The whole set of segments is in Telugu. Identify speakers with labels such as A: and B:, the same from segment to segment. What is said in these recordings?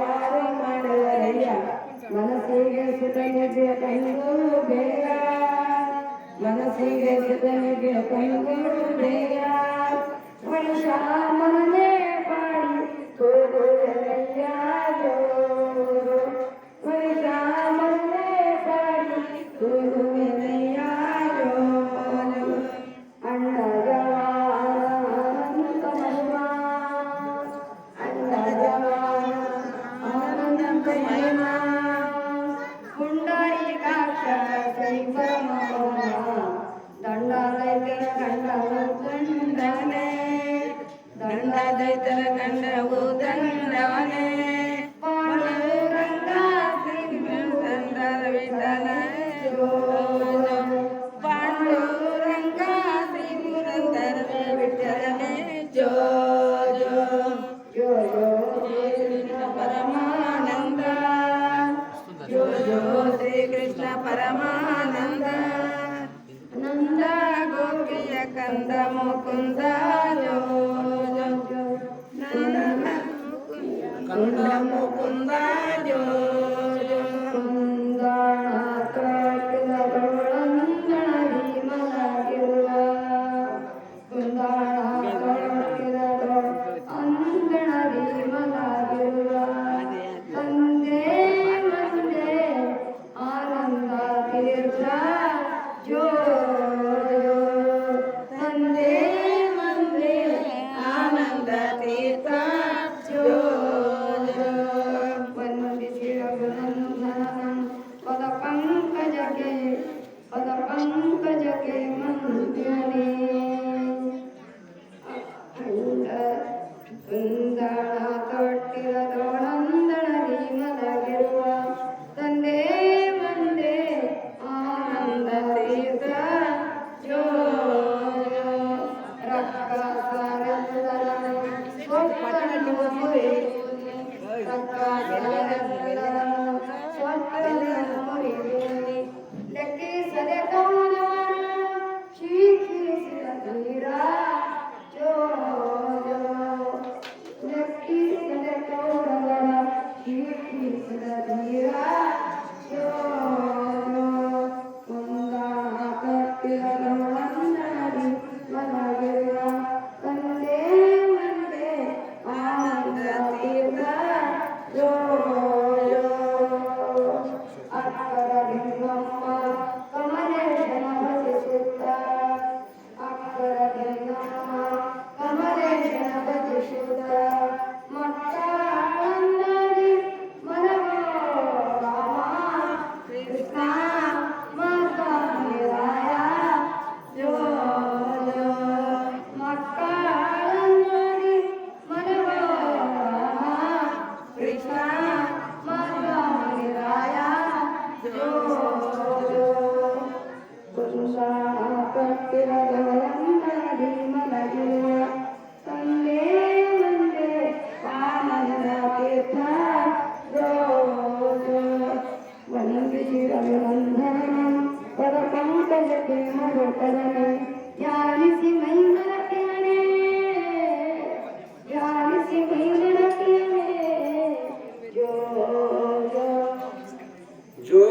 A: ಯಾರು ಮಾಡವರಯ್ಯ ಮನಸ್ಸಿಗೆ ಸುತ ನಿಧಿಯ ಕಂಡು ಬೇಗ ಮನಸ್ಸಿಗೆ ಸುತ ನಿಧಿಯ ಕಂಡು ಬೇಗ ಪುರುಷ
B: ಮನೆ ಗಂಡದೈತರ ಗಂಡವು ತಂಡವನೇ ಪಾಂಡುರಂಗ ಶ್ರೀ ಪುರಂದರ ವಿಠಲನೆ ಜೋ ಜೋ ಜೋ ಜೋ ಕೃಷ್ಣ ಪರಮಾನಂದ ಜೋ ಜೋ ಶ್ರೀ ಕೃಷ್ಣ ಪರಮಾನಂದ ನಂದ ಗೋಪಿಯ ಕಂದ ಮುಕುಂದ amo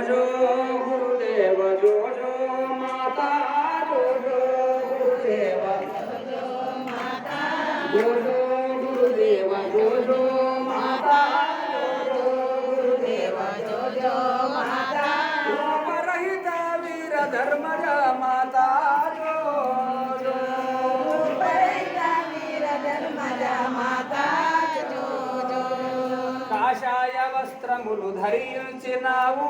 A: జోజో గురుదేవ జోజో మాతా జోజో గురుదేవ
C: జోజో గురుదేవ జోజో మాతా
A: జోజో
C: గురుదేవ వస్త్రములు ధరించినావు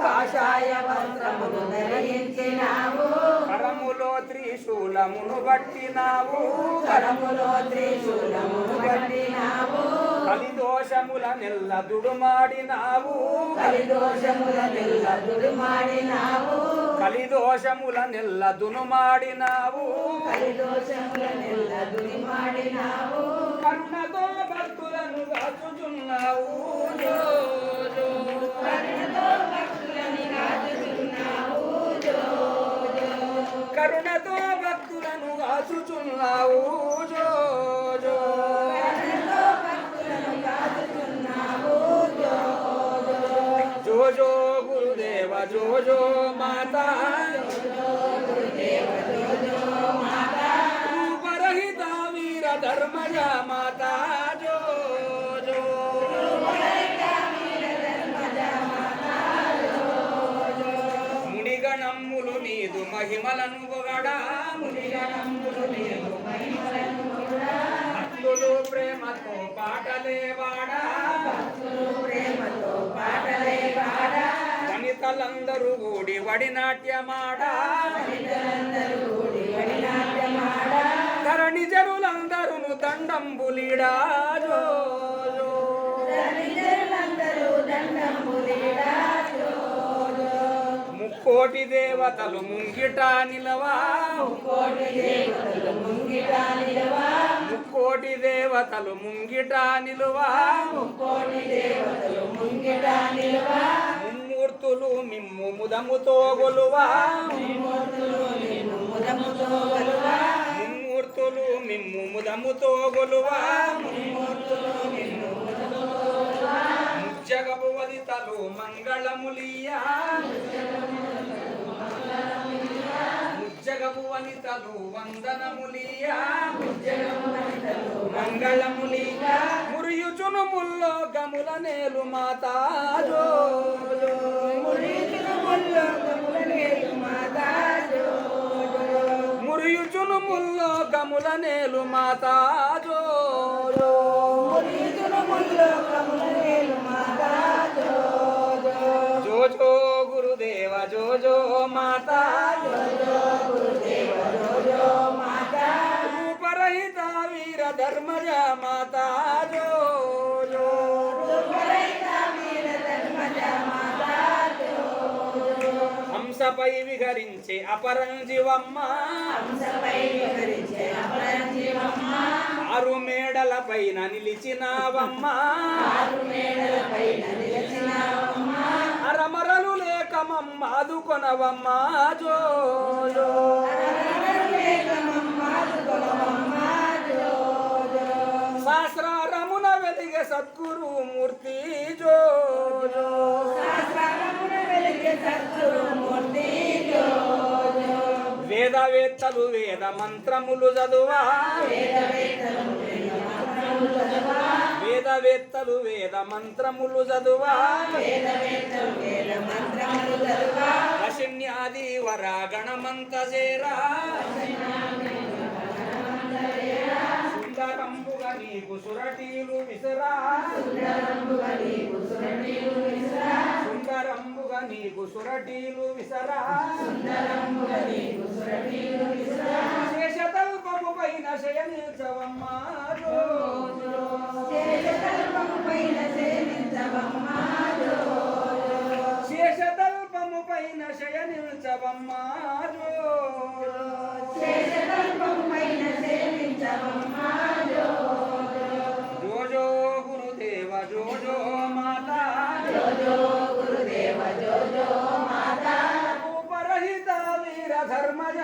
A: కాషాయ వస్త్రములు ధరించినావు
C: కరములో త్రిశూలమును బట్టినావు
A: కరములో త్రిశూలమును పట్టినావు
C: కలిదోషముల నెల్ల దుడుమాడినావు
A: కలిదోషముల నెల్ల దుడుమాడినావు
C: కలిదోషముల నెల్ల దునుమాడినావు
A: కలిదోషముల నెల్ల దుడిమాడినావు
C: కరుణతో భక్తులను కాచుచున్నావు కరుణతో భక్తులను కాచుచున్నావు జో జో. జో గురుదేవ జో జో మాతా రూపరహిత వీర ధర్మజ మాతా మహిమలను పొగడా భక్తులు ప్రేమతో పాటలేవాడా
A: ప్రేమతో పాటలే
C: వనితలందరూ కూడి వడినాట్యమాడా ధరణి జనులందరూ జో జో. ముక్కోటి దేవతలు ముంగిట నిలవా?
A: ముక్కోటి దేవతలు ముంగిట నిలవా?
C: ముక్కోటి దేవతలు ముంగిట నిలువా
A: ముక్కోటి దేవతలు ముంగిట నిలవా
C: ముమ్మూర్తులు మిమ్ము ముదముతో గొలువా?
A: ముమ్మూర్తులు మిమ్ము ముదముతో గొలువా?
C: ముమ్మూర్తులు మిమ్ము ముదముతో గొలువా ముమ్మూర్తులు వదితలు మంగళములియా ముజ్జగపు వనితలు వందనములియా మంగళములియా మురియుచును ముల్లో గముల నేలు మాతా జో జో. మురియుచును ముల్లో గముల నేలు మాతా జో జో. జో జో మాతా జో రూపరహిత వీర ధర్మజ మాతా జో జో. హంసపై విహరించే అపరంజివమ్మ ఆరు మేడల పైన నిలిచినావమ్మ లేకమమ్మ ఆదుకొనవమ్మ శాస్త్రారమున వెలిగే సద్గురు మూర్తి జో జో. వేదవేత్తలు వేద మంత్రములు చదువా వేదవేత్తలు వేద మంత్రములు చదువా? వశిన్యాది వర గణమంత చేరా? సుందరంబుగా నీకు సురటీలు విసరా? సుందరంబుగా నీకు సురటీలు విసరా? శేషతల్పము పైన శయనిల్చవమ్మా శేషతల్పము పైన శయనిల్చవమ్మా జో జో జో గురుదేవ జో జో మాతా. రూపరహిత వీర ధర్మజ